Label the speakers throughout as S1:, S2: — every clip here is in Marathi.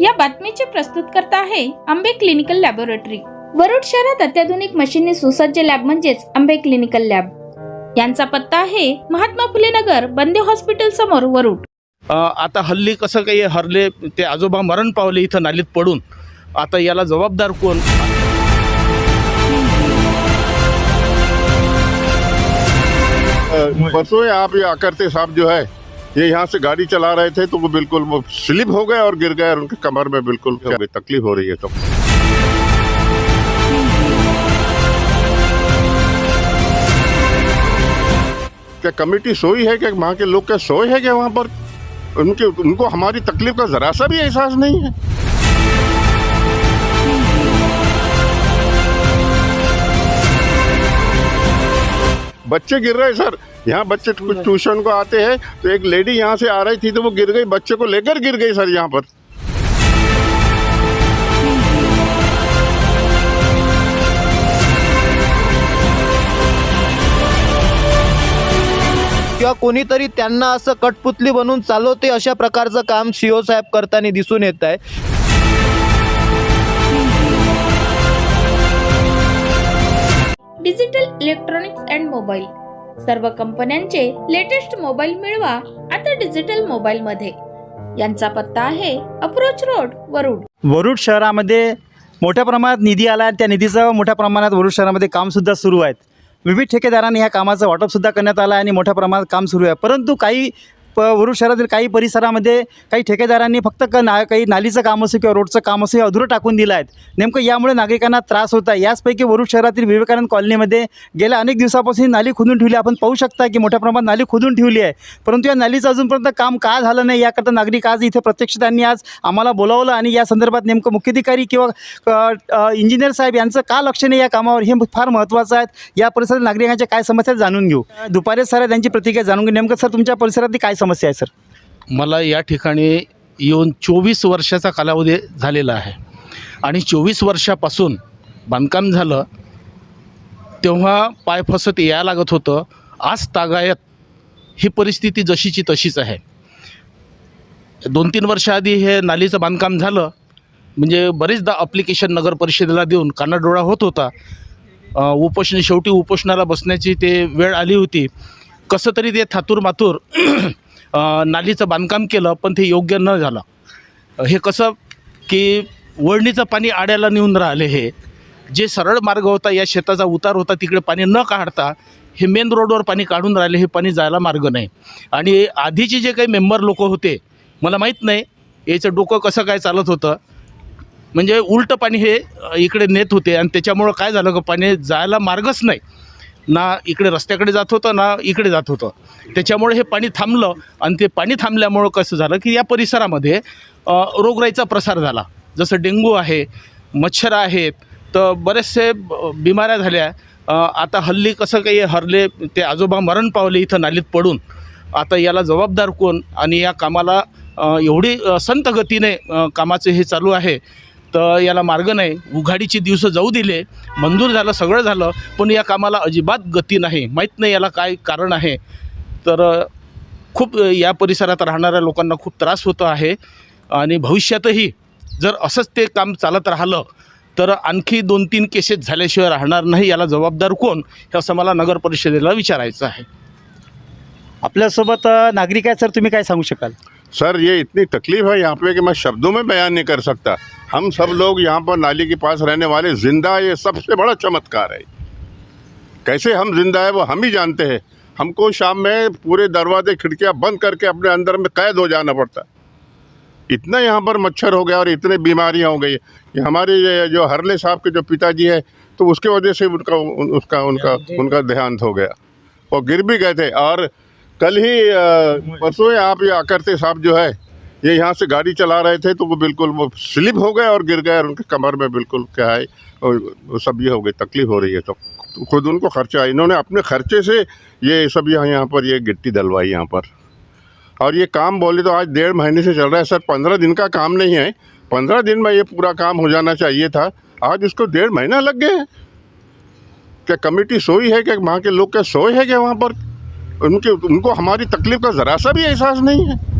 S1: या बातमीचे प्रस्तुत करता आहे आंबे क्लिनिकल लॅबोरेटरी. वरुड शहरात अत्याधुनिक मशीनने सुसज्ज लॅब म्हणजेच आंबे क्लिनिकल लॅब. यांचा पत्ता आहे महात्मा फुले नगर बंदे हॉस्पिटल समोर वरुड.
S2: आता हल्ली कसं काही हरले ते आजोबा मरण पावले इथं नालीत पडून. आता याला जबाबदार कोण?
S3: परसों आप ये करते साहब जो है. ये यहाँ से गाड़ी चला रहे थे तो वो बिल्कुल वो स्लिप हो गए और गिर गए और उनके कमर में बिल्कुल तकलीफ़ हो रही है तो। क्या कमेटी सोई है क्या? वहाँ के लोग क्या सोए है क्या वहाँ पर? उनके उनको हमारी तकलीफ़ का जरा सा भी एहसास नहीं है। बच्चे गिर रहे हैं सर। यहाँ बच्चे कुछ ट्यूशन को आते हैं तो एक लेडी यहाँ से आ रही थी तो वो गिर गई बच्चे को लेकर गिर गई सर यहाँ पर।
S4: किंवा कोणीतरी त्यांना असं कटपुतली बनवून चालवते अशा प्रकारचं काम सीओ साहेब करताना दिसून येत आहे.
S1: डिजिटल इलेक्ट्रॉनिक्स अँड मोबाईल सर्व कंपन्यांचे लेटेस्ट मोबाईल मिळवा आता डिजिटल मोबाईल मध्ये. यांचा पत्ता आहे अप्रोच रोड वरुड.
S5: वरुड शहरामध्ये मोठ्या प्रमाणात निधी आला आहे त्या निधीचं मोठ्या प्रमाणात वरुड शहरामध्ये कामसुद्धा सुरू आहेत. विविध ठेकेदारांनी ह्या कामाचं वाटपसुद्धा करण्यात आलं आहे आणि मोठ्या प्रमाणात काम सुरू आहे. परंतु काही प वरुड शहरातील काही परिसरामध्ये काही ठेकेदारांनी फक्त क ना काही नालीचं काम असो किंवा रोडचं काम असो हे अधुरं टाकून दिलं आहेत. नेमकं यामुळे नागरिकांना त्रास होत आहे. याचपैकी वरुड शहरातील विवेकानंद कॉलनीमध्ये गेल्या अनेक दिवसापासून ही नाली खोदून ठेवली. आपण पाहू शकता की मोठ्या प्रमाणात नाली खोदून ठेवली आहे. परंतु या नालीचं अजूनपर्यंत काम का झालं नाही? याकरता नागरिक आज इथे प्रत्यक्ष त्यांनी आज आम्हाला बोलावलं आणि या संदर्भात नेमकं मुख्याधिकारी किंवा इंजिनियर साहेब यांचं का लक्ष नाही या कामावर? हे फार महत्त्वाचं आहे. या परिसरात नागरिकांच्या काय समस्या जाणून घेऊ. दुपारी सर त्यांची प्रतिक्रिया जाणून घेऊ. नेमकं सर तुमच्या परिसरातली काय समस्या आहे सर?
S2: मला या ठिकाणी येऊन चोवीस वर्षाचा कालावधी झालेला आहे. आणि चोवीस वर्षापासून बांधकाम झालं तेव्हा पाय फसत या लागत होतं. आज तागायत ही परिस्थिती जशीची तशीच आहे. दोन तीन वर्षाआधी हे नालीचं बांधकाम झालं. म्हणजे बरेचदा अप्लिकेशन नगर परिषदेला देऊन कानाडोळा होत होता. उपोषण शेवटी उपोषणाला बसण्याची ते वेळ आली होती. कसं तरी ते थातूर मातूर नालीचं बांधकाम केलं पण ते योग्य न झालं. हे कसं की वळणीचं पाणी आड्याला नेऊन राहिले हे जे सरळ मार्ग होता या शेताचा उतार होता तिकडे पाणी न काढता हे मेन रोडवर पाणी काढून राहिले हे पाणी जायला मार्ग नाही. आणि आधीचे जे काही मेंबर लोक होते मला माहीत नाही याचं डोकं कसं काय चालत होतं. म्हणजे उलटं पाणी हे इकडे नेत होते आणि त्याच्यामुळं काय झालं का पाणी जायला मार्गच नाही. ना इकडे रस्त्याकडे जात होतं ना इकडे जात होतं. त्याच्यामुळे हे पाणी थांबलं आणि ते पाणी थांबल्यामुळं कसं झालं की या परिसरामध्ये रोगराईचा प्रसार झाला. जसं डेंग्यू आहे मच्छर आहेत तर बरेचसे ब- बिमाऱ्या झाल्या. आता हल्ली कसं काही हरले ते आजोबा मरण पावले इथं नालीत पडून. आता याला जबाबदार कोण? आणि या कामाला एवढी अ, संत गतीने कामाचे हे चालू आहे. तर याला मार्ग नाही. उघाडीची दिवस जाऊ दिले. मंजूर झालं सगळं झालं. पण या कामाला अजिबात गती नाही. माहीत नाही याला काय कारण आहे. तर खूप या परिसरात राहणाऱ्या लोकांना खूप त्रास होतो आहे. आणि भविष्यातही जर असंच ते काम चालत राहिलं तर आणखी दोन तीन केसेस झाल्याशिवाय राहणार नाही. याला जबाबदार कोण? हे असं मला नगर परिषदेला विचारायचं आहे.
S5: आपल्यासोबत नागरिक आहेत सर तुम्ही काय सांगू शकाल?
S3: सर ये इतनी तकलीफ है यहाँ पे कि मैं शब्दों में बयान नहीं कर सकता। हम सब लोग यहाँ पर नाली के पास रहने वाले ज़िंदा ये सबसे बड़ा चमत्कार है। कैसे हम ज़िंदा है वो हम ही जानते हैं। हमको शाम में पूरे दरवाजे खिड़कियाँ बंद करके अपने अंदर में कैद हो जाना पड़ता। इतना यहाँ पर मच्छर हो गया और इतने बीमारियाँ हो गई। ये हमारे जो हरले साहब के जो पिताजी है तो उसके वजह से उनका उसका उनका उनका देहांत हो गया। और गिर भी गए थे। और कल ही परसों आप ये करते साहब जो है ये यहाँ से गाड़ी चला रहे थे तो वो बिल्कुल वो स्लिप हो गए और गिर गए और उनके कमर में बिल्कुल क्या है, और सब ये हो गई, तकलीफ़ हो रही है। तो खुद उनको खर्चा, इन्होंने अपने खर्चे से ये सब यहाँ यहाँ पर ये गिट्टी डलवाई यहाँ पर। और ये काम बोले तो आज डेढ़ महीने से चल रहा है, सर, पंद्रह दिन का काम नहीं है। पंद्रह दिन में ये पूरा काम हो जाना चाहिए था। आज उसको डेढ़ महीना लग गए क्या कमेटी सोई है, क्या वहाँ के लोग क्या सोए है क्या वहाँ पर? उनके, उनको हमारी तकलीफ़ का ज़रा सा भी एहसास नहीं है।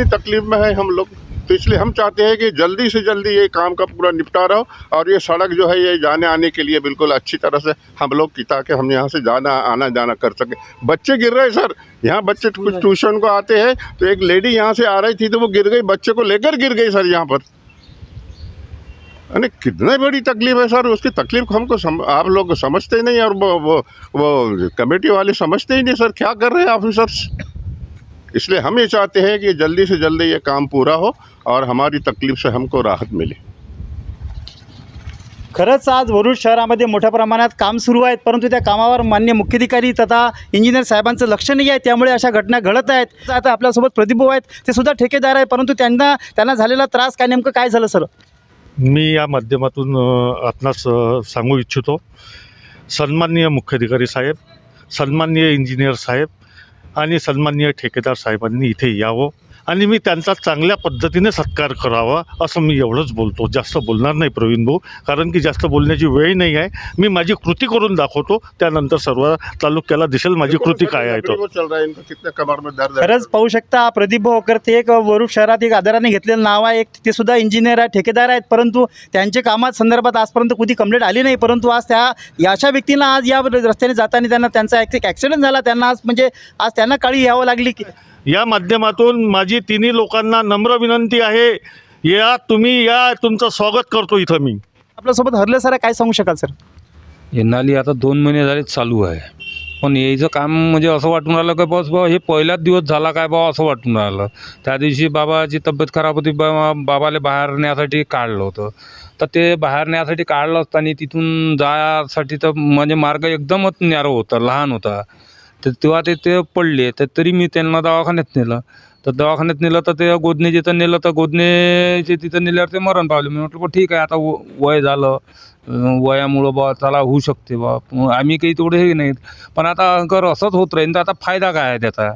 S3: कितनी तकलीफ़ में है हम लोग तो इसलिए हम चाहते हैं कि जल्दी से जल्दी ये काम का पूरा निपटारा हो और ये सड़क जो है ये जाने आने के लिए बिल्कुल अच्छी तरह से हम लोग की ताकि हम यहाँ से जाना आना जाना कर सके। बच्चे गिर रहे सर। यहाँ बच्चे कुछ ट्यूशन को आते हैं तो एक लेडी यहाँ से आ रही थी तो वो गिर गई बच्चे को लेकर गिर गई सर यहाँ पर। अरे कितनी बड़ी तकलीफ़ है सर उसकी तकलीफ़ हमको सम, आप लोग समझते नहीं और वो वो वो कमेटी वाले समझते ही नहीं सर क्या कर रहे हैं ऑफिसर्स इसलिए हम ये चाहते हैं कि जल्दी से जल्दी ये काम पूरा हो और हमारी तकलीफ से हमको राहत मिले।
S5: खरंच आज वरुड शहरामध्ये मोठ्या प्रमाणात काम सुरू आहेत परंतु त्या कामावर मान्य मुख्याधिकारी तथा इंजिनियर साहेबांचं लक्ष नाही आहे. त्यामुळे अशा घटना घडत आहेत. आता आपल्यासोबत प्रदीप आहेत. ते सुद्धा ठेकेदार आहे परंतु त्यांना त्यांना झालेला त्रास काय नेमकं काय झालं सर?
S6: मी या माध्यमातून आपणास सांगू इच्छितो. सन्माननीय मुख्याधिकारी साहेब सन्माननीय इंजिनियर साहेब आणि सन्माननीय ठेकेदार साहेबांनी इथे यावं. आणि मी त्यांचा चांगल्या पद्धतीने सत्कार करावा असं मी एवढंच बोलतो. जास्त बोलणार नाही प्रवीण भाऊ. कारण की जास्त बोलण्याची वेळ नाही आहे. मी माझी कृती करून दाखवतो. त्यानंतर सर्व तालुक्याला दिसेल माझी कृती काय आहे तो
S3: वो चल रहा इनको कितने कमर में दर्द
S5: खरंच पाहू शकता प्रदीप भाऊकर ते एक वरुड शहरात एक आदराने घेतलेलं नाव आहे. एक ते सुद्धा इंजिनियर आहे ठेकेदार आहेत. परंतु त्यांच्या कामात संदर्भात आजपर्यंत कधी कंप्लेंट आली नाही. परंतु आज त्या अशा व्यक्तींना आज या रस्त्याने जाताना त्यांना त्यांचा एक ॲक्सिडेंट झाला. त्यांना आज म्हणजे आज त्यांना काळी यावं लागली की
S6: या माध्यमातून माझी तिन्ही लोकांना नम्र विनंती आहे. या तुम्ही या तुमचं स्वागत करतो इथं मी.
S5: आपल्यासोबत हरले सर आहे, काय सांगू शकाल सर?
S7: हे नाली आता दोन महिने झाले चालू आहे. पण यायचं काम म्हणजे असं वाटून राहिलं का बस बा हे पहिलाच दिवस झाला काय बा असं वाटून राहिलं. त्या दिवशी बाबाची तब्येत खराब होती बा बाबाला बाहेर नेण्यासाठी काढलं होतं. तर ते बाहेर नेण्यासाठी काढलं असताना तिथून जायसाठी तर म्हणजे मार्ग एकदमच नॅरो होता लहान होता. तर तेव्हा ते ते पडले. तर तरी मी त्यांना दवाखान्यात नेलं. तर दवाखान्यात नेलं तर ते गोदने जिथं नेलं तर गोदनेचे तिथं नेल्यावर ते मरण पावले. मी म्हटलं बा ठीक आहे. आता व- वय झालं. वयामुळं बा चला होऊ शकते बा. आम्ही काही तेवढे हे नाहीत पण आता अगर असंच होत राहील तर आता फायदा काय आहे त्याचा?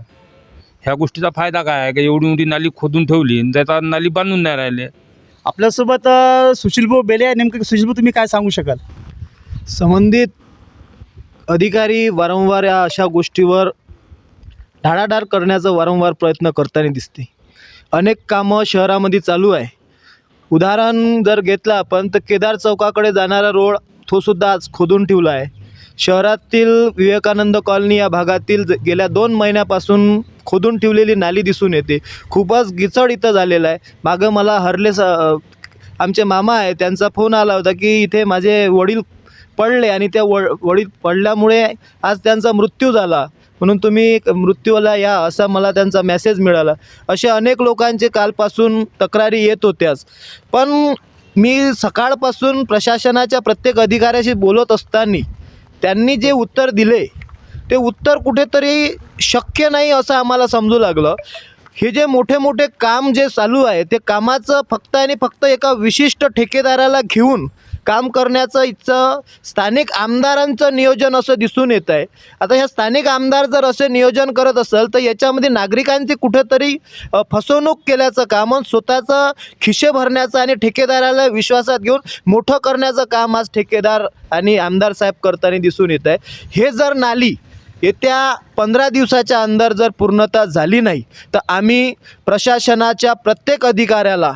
S7: ह्या गोष्टीचा फायदा काय आहे? का एवढी मोठी नाली खोदून ठेवली आणि त्याचा नाली बांधून नाही राहिले?
S5: आपल्यासोबत अ, सुशील भाऊ बेले आहे. नेमकं सुशील भाऊ तुम्ही काय सांगू शकाल?
S4: संबंधित अधिकारी वारंवार या अशा गोष्टीवर ढाळाढाळ करण्याचा वारंवार प्रयत्न करताना दिसते. अनेक कामं शहरामध्ये चालू आहे. उदाहरण जर घेतलं आपण तर केदार चौकाकडे जाणारा रोड तो सुद्धा आज खोदून ठेवला आहे. शहरातील विवेकानंद कॉलनी या भागातील ज- गेल्या दोन महिन्यापासून खोदून ठेवलेली नाली दिसून येते. खूपच गिचड इथं झालेलं आहे. मागं मला हरले स आमचे मामा आहे त्यांचा फोन आला होता की इथे माझे वडील पडले आणि त्या व वडील पडल्यामुळे आज त्यांचा मृत्यू झाला. म्हणून तुम्ही मृत्यूला या असा मला त्यांचा मेसेज मिळाला. असे अनेक लोकांचे कालपासून तक्रारी येत होत्याच. पण मी सकाळपासून प्रशासनाच्या प्रत्येक अधिकाऱ्याशी बोलत असताना त्यांनी जे उत्तर दिले ते उत्तर कुठेतरी शक्य नाही असं आम्हाला समजू लागलं. हे जे मोठे मोठे काम जे चालू आहे ते कामाचं फक्त आणि फक्त एका विशिष्ट ठेकेदाराला घेऊन काम करण्याचं इथचं स्थानिक आमदारांचं नियोजन असं दिसून येत आहे. आता ह्या स्थानिक आमदार जर असे नियोजन करत असेल तर याच्यामध्ये नागरिकांची कुठेतरी फसवणूक केल्याचं काम आणि स्वतःचं खिशे भरण्याचं आणि ठेकेदाराला विश्वासात घेऊन मोठं करण्याचं काम आज ठेकेदार आणि आमदार साहेब करताना दिसून येत आहे. हे जर नाली येत्या पंधरा दिवसाच्या अंदर जर पूर्णता झाली नाही तर आम्ही प्रशासनाच्या प्रत्येक अधिकाऱ्याला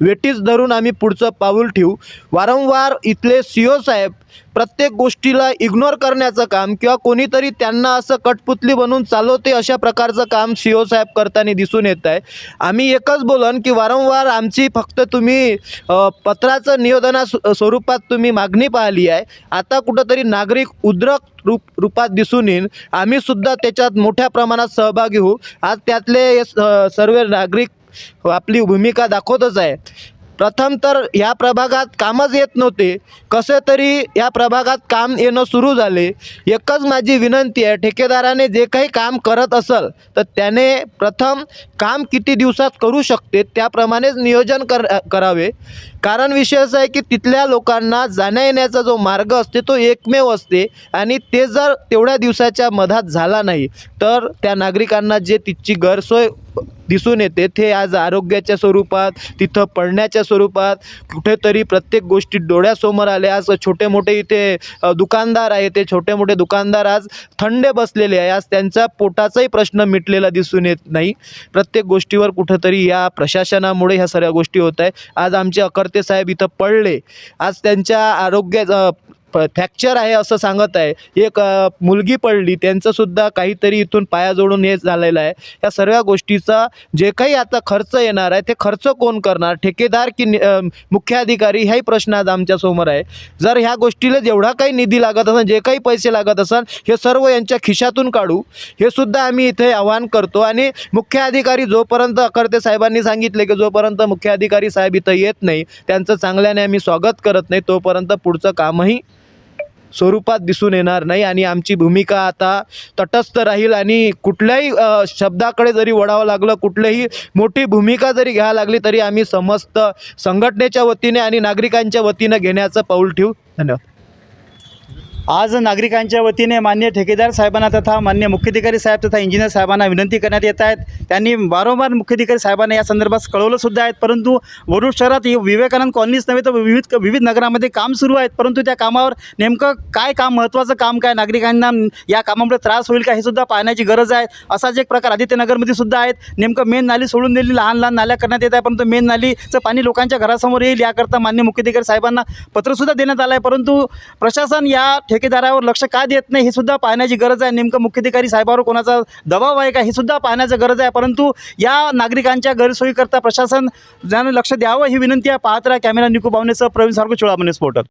S4: वेटीस धरून आम्ही पुढचं पाऊल ठेवू. वारंवार इथले सी ओ साहेब प्रत्येक गोष्टीला इग्नोर करण्याचं काम किंवा कोणीतरी त्यांना असं कटपुतली बनून चालवते अशा प्रकारचं काम सी ओ साहेब करताना दिसून येत आहे. आम्ही एकच बोलन की वारंवार आमची फक्त तुम्ही पत्राचं निवेदना स्व- स्वरूपात तुम्ही मागणी पाहिली आहे. आता कुठंतरी नागरिक उद्रक रूप रूपात दिसून येईल आम्ही सुद्धा त्याच्यात मोठ्या प्रमाणात सहभागी होऊ. आज त्यातले स- सर्व नागरिक हो, आपली भूमिका दाखवतच आहे. प्रथम तर या प्रभागात कामच येत नव्हते. कसे तरी या प्रभागात काम येणं सुरू झाले. एकच माझी विनंती आहे ठेकेदाराने जे काही काम करत असेल तर त्याने प्रथम काम किती दिवसात करू शकते त्याप्रमाणेच नियोजन कर करावे. कारण विषय असा आहे की तिथल्या लोकांना जाण्या येण्याचा जो मार्ग असते तो एकमेव असते आणि ते जर तेवढ्या दिवसाच्या मधात झाला नाही तर त्या नागरिकांना जे तिथची गैरसोय दिसून येते. ते आज आरोग्याच्या स्वरूपात तिथं पडण्याच्या स्वरूपात कुठेतरी प्रत्येक गोष्टी डोळ्यासमोर आल्या. आज छोटे मोठे इथे दुकानदार आहे ते छोटे मोठे दुकानदार आज थंडे बसलेले आहे. आज त्यांचा पोटाचाही प्रश्न मिटलेला दिसून येत नाही. प्रत्येक गोष्टीवर कुठंतरी या प्रशासनामुळे ह्या सगळ्या गोष्टी होत आहे आज आमचे अकर्ते साहेब इथं पडले. आज त्यांच्या प फ्रॅक्चर आहे असं सांगत आहे. एक मुलगी पडली त्यांचंसुद्धा काहीतरी इथून पाया जोडून हे झालेलं आहे. या सर्व गोष्टीचा जे काही आता खर्च येणार आहे ते खर्च कोण करणार? ठेकेदार की मुख्याधिकारी? ह्याही प्रश्न आज आमच्यासमोर आहे. जर ह्या गोष्टीला जेवढा काही निधी लागत असेल जे काही पैसे लागत असेल हे सर्व यांच्या खिशातून काढू. हे सुद्धा आम्ही इथे आवाहन करतो. आणि मुख्य अधिकारी जोपर्यंत अकर्ते साहेबांनी सांगितले की जोपर्यंत मुख्य अधिकारी साहेब इथं येत नाही त्यांचं चांगल्याने आम्ही स्वागत करत नाही तोपर्यंत पुढचं कामही स्वरूपात दिसून येणार नाही आणि आमची भूमिका आता तटस्थ राहील आणि कुठल्याही शब्दाकडे जरी वळावं लागलं कुठलीही मोठी भूमिका जरी घ्यायला लागली तरी आम्ही समस्त संघटनेच्या वतीने आणि नागरिकांच्या वतीनं घेण्याचं पाऊल ठेवू. धन्यवाद.
S5: आज नागरिकांच्या वतीने मान्य ठेकेदार साहेबांना तथा मान्य मुख्याधिकारी साहेब तथा इंजिनियर साहेबांना विनंती करण्यात येत आहेत. त्यांनी वारंवार मुख्याधिकारी साहेबांना या संदर्भात कळवलं सुद्धा आहेत. परंतु वरुड शहरात विवेकानंद कॉलनीच नव्हे तर विविध विविध नगरामध्ये काम सुरू आहेत. परंतु त्या कामावर नेमकं काय काम महत्त्वाचं काम काय नागरिकांना या कामामुळे त्रास होईल का हे सुद्धा पाहण्याची गरज आहे. असाच एक प्रकार आदित्यनगरमध्ये सुद्धा आहेत. नेमकं मेन नाली सोडून दिली लहान लहान नाल्या करण्यात येत आहे परंतु मेन नालीचं पाणी लोकांच्या घरासमोर येईल याकरता मान्य मुख्याधिकारी साहेबांना पत्रसुद्धा देण्यात आलं आहे परंतु प्रशासन या ठेकेदारावर लक्ष का देत नाही हे सुद्धा पाहण्याची गरज आहे. नेमकं मुख्याधिकारी साहेबावर कोणाचा दबाव आहे का हे सुद्धा पाहण्याची गरज आहे. परंतु या नागरिकांच्या गैरसोयीकरता प्रशासन ज्यानं लक्ष द्यावं ही विनंती आहे. पाहत राहा कॅमेरा निकू बावनेसह प्रवीण सारखं चोळामणे स्फोटक